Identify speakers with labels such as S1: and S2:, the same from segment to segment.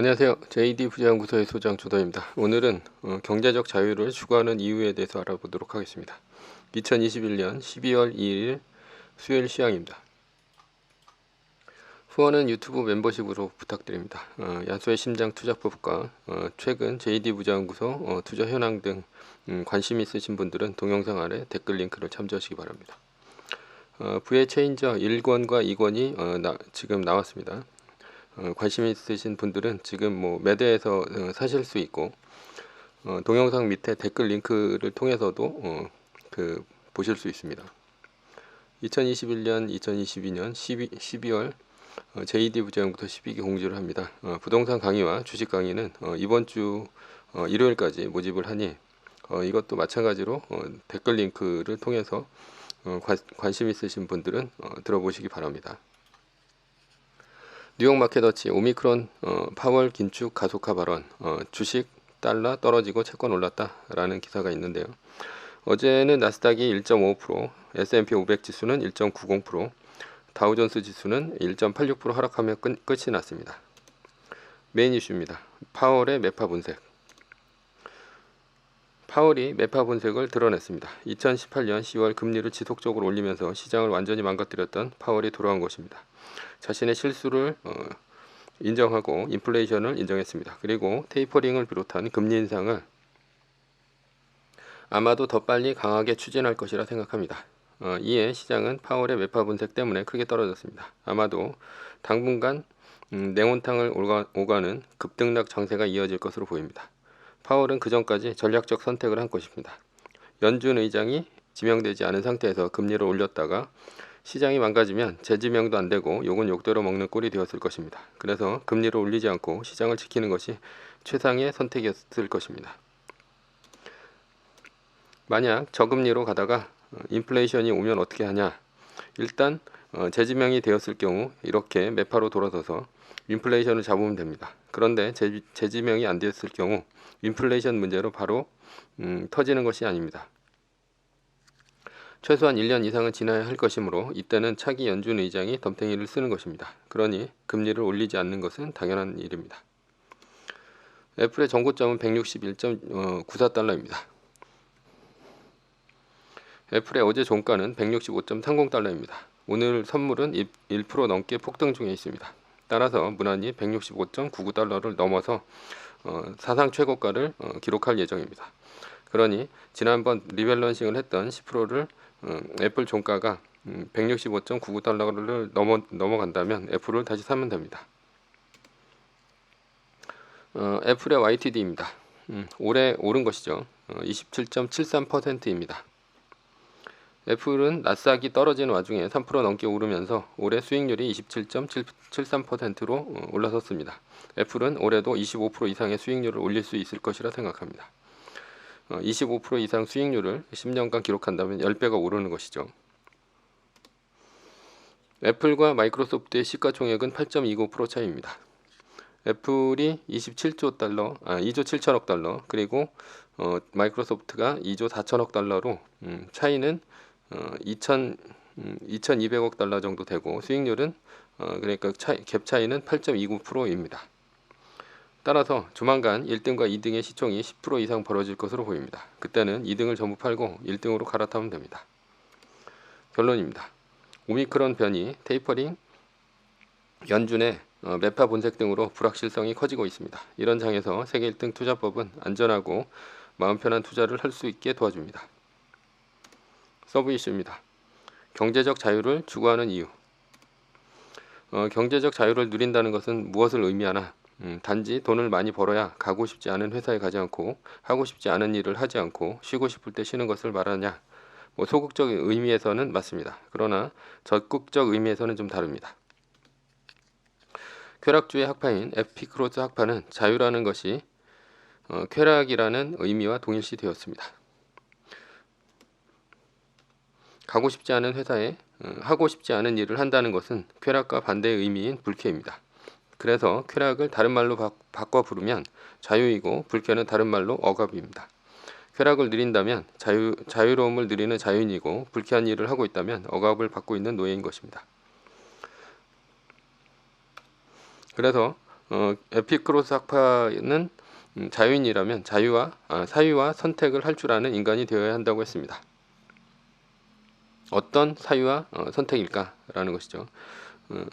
S1: 안녕하세요. JD 부자연구소의 소장 조도입니다. 오늘은 어, 경제적 자유를 추구하는 이유에 대해서 알아보도록 하겠습니다. 2021년 12월 2일 수요일 시황입니다. 후원은 유튜브 멤버십으로 부탁드립니다. 어, 야수의 심장 투자법과 어, 최근 JD 부자연구소 어, 투자 현황 등 음, 관심 있으신 분들은 동영상 아래 댓글 링크를 참조하시기 바랍니다. 어, 부의 체인저 1권과 2권이 어, 나, 지금 나왔습니다. 어, 관심 있으신 분들은 지금 뭐 매대에서 어, 사실 수 있고 어, 동영상 밑에 댓글 링크를 통해서도 어, 그 보실 수 있습니다. 2021년, 2022년 12, 12월 어, JD 부자연구소 12기 공지를 합니다. 어, 부동산 강의와 주식 강의는 어, 이번 주 어, 일요일까지 모집을 하니 어, 이것도 마찬가지로 어, 댓글 링크를 통해서 어, 관, 관심 있으신 분들은 어, 들어보시기 바랍니다. 뉴욕 마켓워치 오미크론 어, 파월 긴축 가속화 발언 어, 주식 달러 떨어지고 채권 올랐다라는 기사가 있는데요. 어제는 나스닥이 1.5%, S&P 500 지수는 1.90%, 다우존스 지수는 1.86% 하락하며 끝, 끝이 났습니다. 메인 이슈입니다. 파월의 매파 분석. 파월이 매파 분석을 드러냈습니다. 2018년 10월 금리를 지속적으로 올리면서 시장을 완전히 망가뜨렸던 파월이 돌아온 것입니다. 자신의 실수를 어, 인정하고 인플레이션을 인정했습니다. 그리고 테이퍼링을 비롯한 금리 인상을 아마도 더 빨리 강하게 추진할 것이라 생각합니다. 어, 이에 시장은 파월의 매파 분석 때문에 크게 떨어졌습니다. 아마도 당분간 음, 냉온탕을 오가, 오가는 급등락 장세가 이어질 것으로 보입니다. 파월은 그 전까지 전략적 선택을 한 것입니다. 연준 의장이 지명되지 않은 상태에서 금리를 올렸다가 시장이 망가지면 재지명도 안 되고 욕은 욕대로 먹는 꼴이 되었을 것입니다. 그래서 금리를 올리지 않고 시장을 지키는 것이 최상의 선택이었을 것입니다. 만약 저금리로 가다가 어, 인플레이션이 오면 어떻게 하냐? 일단 어, 재지명이 되었을 경우 이렇게 매파로 돌아서서 인플레이션을 잡으면 됩니다. 그런데 재, 재지명이 안 되었을 경우 인플레이션 문제로 바로 음, 터지는 것이 아닙니다. 최소한 1년 이상은 지나야 할 것이므로 이때는 차기 연준 의장이 덤탱이를 쓰는 것입니다. 그러니 금리를 올리지 않는 것은 당연한 일입니다. 애플의 정고점은 161.94달러입니다. 애플의 어제 종가는 165.30달러입니다. 오늘 선물은 1% 넘게 폭등 중에 있습니다. 따라서 무난히 165.99달러를 넘어서 어, 사상 최고가를 어, 기록할 예정입니다. 그러니 지난번 리밸런싱을 했던 10%를 어, 애플 종가가 음, 165.99달러를 넘어 넘어간다면 애플을 다시 사면 됩니다. 어, 애플의 YTD입니다. 음, 올해 오른 것이죠. 어, 27.73%입니다. 애플은 나스닥이 떨어지는 와중에 3% 넘게 오르면서 올해 수익률이 27.73%로 어, 올라섰습니다. 애플은 올해도 25% 이상의 수익률을 올릴 수 있을 것이라 생각합니다. 25% 어, 이상 수익률을 10년간 기록한다면 10배가 오르는 것이죠. 애플과 마이크로소프트의 시가총액은 8.29% 차이입니다. 애플이 27조 달러, 아 2조 7천억 달러, 그리고 어, 마이크로소프트가 2조 4천억 달러로 음, 차이는 어, 2천 음, 2,200억 달러 정도 되고 수익률은 어, 그러니까 차이, 갭 차이는 8.29%입니다. 따라서 조만간 1등과 2등의 시총이 10% 이상 벌어질 것으로 보입니다. 그때는 2등을 전부 팔고 1등으로 갈아타면 됩니다. 결론입니다. 오미크론 변이, 테이퍼링, 연준의 어, 매파 본색 등으로 불확실성이 커지고 있습니다. 이런 장에서 세계 1등 투자법은 안전하고 마음 편한 투자를 할 수 있게 도와줍니다. 서브 이슈입니다. 경제적 자유를 추구하는 이유. 어, 경제적 자유를 누린다는 것은 무엇을 의미하나 음, 단지 돈을 많이 벌어야 가고 싶지 않은 회사에 가지 않고 하고 싶지 않은 일을 하지 않고 쉬고 싶을 때 쉬는 것을 말하냐 뭐 소극적 의미에서는 맞습니다. 그러나 적극적 의미에서는 좀 다릅니다. 쾌락주의 학파인 에피크로스 학파는 자유라는 것이 어, 쾌락이라는 의미와 동일시 되었습니다. 가고 싶지 않은 회사에 어, 하고 싶지 않은 일을 한다는 것은 쾌락과 반대의 의미인 불쾌입니다. 그래서 쾌락을 다른 말로 바, 꿔 부르면 자유이고 불쾌는 다른 말로 억압입니다. 쾌락을 누린다면 자유, 자유로움을 누리는 자유인이고 불쾌한 일을 하고 있다면 억압을 받고 있는 노예인 것입니다. 그래서 어, 에피크로스 학파는 음, 자유인이라면 자유와 아, 사유와 선택을 할 줄 아는 인간이 되어야 한다고 했습니다. 어떤 사유와 어, 선택일까라는 것이죠. 어,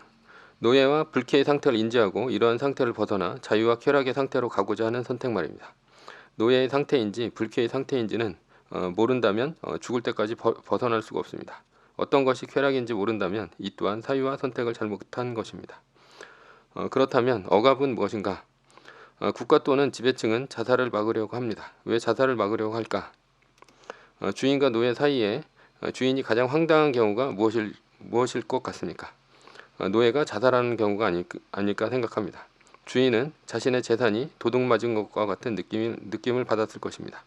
S1: 노예와 불쾌의 상태를 인지하고 이러한 상태를 벗어나 자유와 쾌락의 상태로 가고자 하는 선택 말입니다. 노예의 상태인지 불쾌의 상태인지는 어, 모른다면 어, 죽을 때까지 버, 벗어날 수가 없습니다. 어떤 것이 쾌락인지 모른다면 이 또한 사유와 선택을 잘못한 것입니다. 어, 그렇다면 억압은 무엇인가? 어, 국가 또는 지배층은 자살을 막으려고 합니다. 왜 자살을 막으려고 할까? 어, 주인과 노예 사이에 어, 주인이 가장 황당한 경우가 무엇일 무엇일 것 같습니까? 어, 노예가 자살하는 경우가 아닐, 아닐까 생각합니다. 주인은 자신의 재산이 도둑 맞은 것과 같은 느낌을, 느낌을 받았을 것입니다.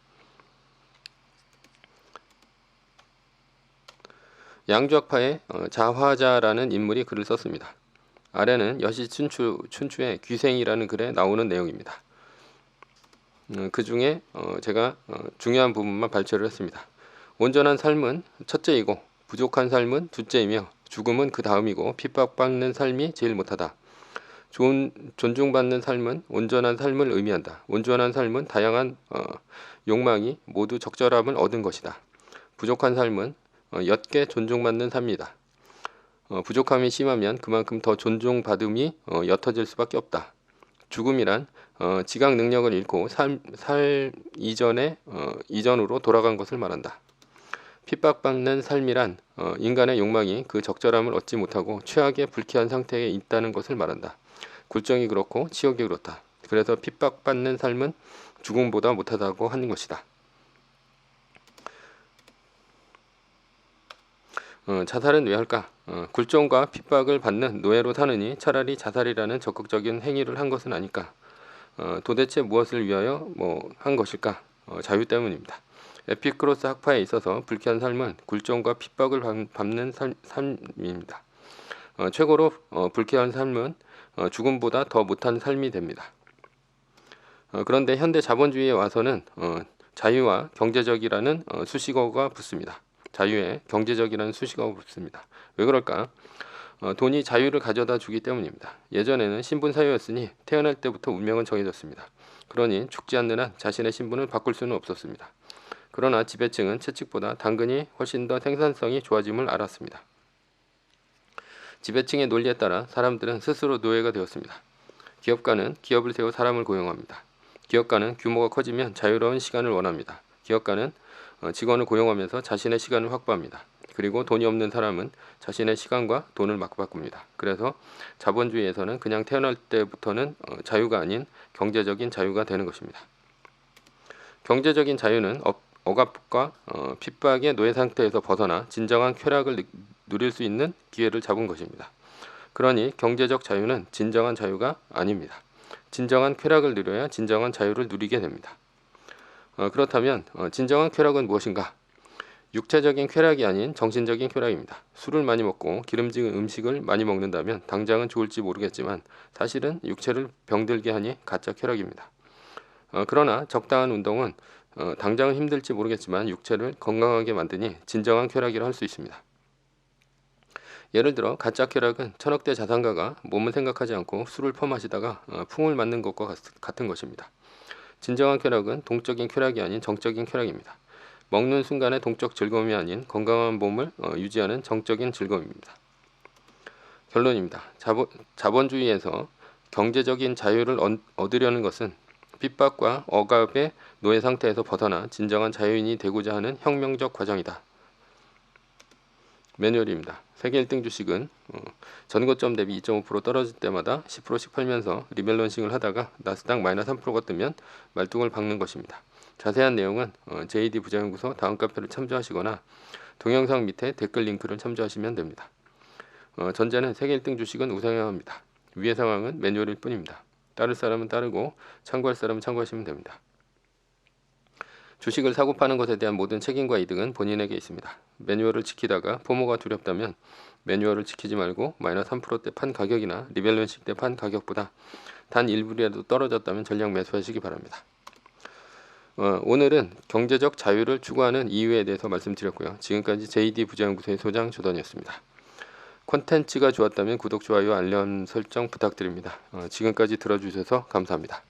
S1: 양주학파의 어, 자화자라는 인물이 글을 썼습니다. 아래는 여시 춘추, 춘추의 귀생이라는 글에 나오는 내용입니다. 어, 그 중에 어, 제가 어, 중요한 부분만 발췌를 했습니다. 온전한 삶은 첫째이고 부족한 삶은 둘째이며 죽음은 그 다음이고 핍박받는 삶이 제일 못하다. 좋은 존중받는 삶은 온전한 삶을 의미한다. 온전한 삶은 다양한 어, 욕망이 모두 적절함을 얻은 것이다. 부족한 삶은 어, 옅게 존중받는 삶이다. 어, 부족함이 심하면 그만큼 더 존중받음이 어, 옅어질 수밖에 없다. 죽음이란 어, 지각 능력을 잃고 삶, 삶 이전에 어, 이전으로 돌아간 것을 말한다. 핍박받는 삶이란 어, 인간의 욕망이 그 적절함을 얻지 못하고 최악의 불쾌한 상태에 있다는 것을 말한다. 굴정이 그렇고 치욕이 그렇다. 그래서 핍박받는 삶은 죽음보다 못하다고 하는 것이다. 어, 자살은 왜 할까? 어, 굴종과 핍박을 받는 노예로 사느니 차라리 자살이라는 적극적인 행위를 한 것은 아닐까? 어, 도대체 무엇을 위하여 뭐 한 것일까? 어, 자유 때문입니다. 에피크로스 학파에 있어서 불쾌한 삶은 굴종과 핍박을 삶, 삶입니다. 어, 최고로 어, 불쾌한 삶은 어, 죽음보다 더 못한 삶이 됩니다. 어, 그런데 현대 자본주의에 와서는 어, 자유와 경제적이라는 어, 수식어가 붙습니다. 자유에 경제적이라는 수식어가 붙습니다. 왜 그럴까? 어, 돈이 자유를 가져다 주기 때문입니다. 예전에는 신분 사유였으니 태어날 때부터 운명은 정해졌습니다. 그러니 죽지 않는 한 자신의 신분을 바꿀 수는 없었습니다. 그러나 지배층은 채찍보다 당근이 훨씬 더 생산성이 좋아짐을 알았습니다. 지배층의 논리에 따라 사람들은 스스로 노예가 되었습니다. 기업가는 기업을 세워 사람을 고용합니다. 기업가는 규모가 커지면 자유로운 시간을 원합니다. 기업가는 어, 직원을 고용하면서 자신의 시간을 확보합니다. 그리고 돈이 없는 사람은 자신의 시간과 돈을 막 바꿉니다. 그래서 자본주의에서는 그냥 태어날 때부터는 어, 자유가 아닌 경제적인 자유가 되는 것입니다. 경제적인 자유는 억압과 어, 핍박의 노예 상태에서 벗어나 진정한 쾌락을 누릴 수 있는 기회를 잡은 것입니다. 그러니 경제적 자유는 진정한 자유가 아닙니다. 진정한 쾌락을 누려야 진정한 자유를 누리게 됩니다. 어, 그렇다면 어, 진정한 쾌락은 무엇인가? 육체적인 쾌락이 아닌 정신적인 쾌락입니다. 술을 많이 먹고 기름진 음식을 많이 먹는다면 당장은 좋을지 모르겠지만 사실은 육체를 병들게 하니 가짜 쾌락입니다. 어, 그러나 적당한 운동은 어, 당장은 힘들지 모르겠지만 육체를 건강하게 만드니 진정한 쾌락이라 할 수 있습니다. 예를 들어 가짜 쾌락은 천억대 자산가가 몸을 생각하지 않고 술을 퍼마시다가 어, 풍을 맞는 것과 같, 같은 것입니다. 진정한 쾌락은 동적인 쾌락이 아닌 정적인 쾌락입니다. 먹는 순간의 동적 즐거움이 아닌 건강한 몸을 어, 유지하는 정적인 즐거움입니다. 결론입니다. 자본, 자본주의에서 경제적인 자유를 얻으려는 것은 핍박과 억압의 노예 상태에서 벗어나 진정한 자유인이 되고자 하는 혁명적 과정이다. 매뉴얼입니다. 세계 1등 주식은 어, 전고점 대비 2.5% 떨어질 때마다 10%씩 팔면서 리밸런싱을 하다가 나스닥 마이너스 3%가 뜨면 말뚝을 박는 것입니다. 자세한 내용은 어, JD 부자연구소 다음 카페를 참조하시거나 동영상 밑에 댓글 링크를 참조하시면 됩니다. 어, 전제는 세계 1등 주식은 우상향 합니다. 위의 상황은 매뉴얼일 뿐입니다. 따를 사람은 따르고 참고할 사람은 참고하시면 됩니다. 주식을 사고 파는 것에 대한 모든 책임과 이득은 본인에게 있습니다. 매뉴얼을 지키다가 포모가 두렵다면 매뉴얼을 지키지 말고 마이너스 3%대 판 가격이나 리밸런싱 때 판 가격보다 단 일부라도 떨어졌다면 전량 매수하시기 바랍니다. 어, 오늘은 경제적 자유를 추구하는 이유에 대해서 말씀드렸고요. 지금까지 JD 부자연구소의 소장 조던이었습니다. 콘텐츠가 좋았다면 구독, 좋아요, 알람 설정 부탁드립니다. 어, 지금까지 들어주셔서 감사합니다.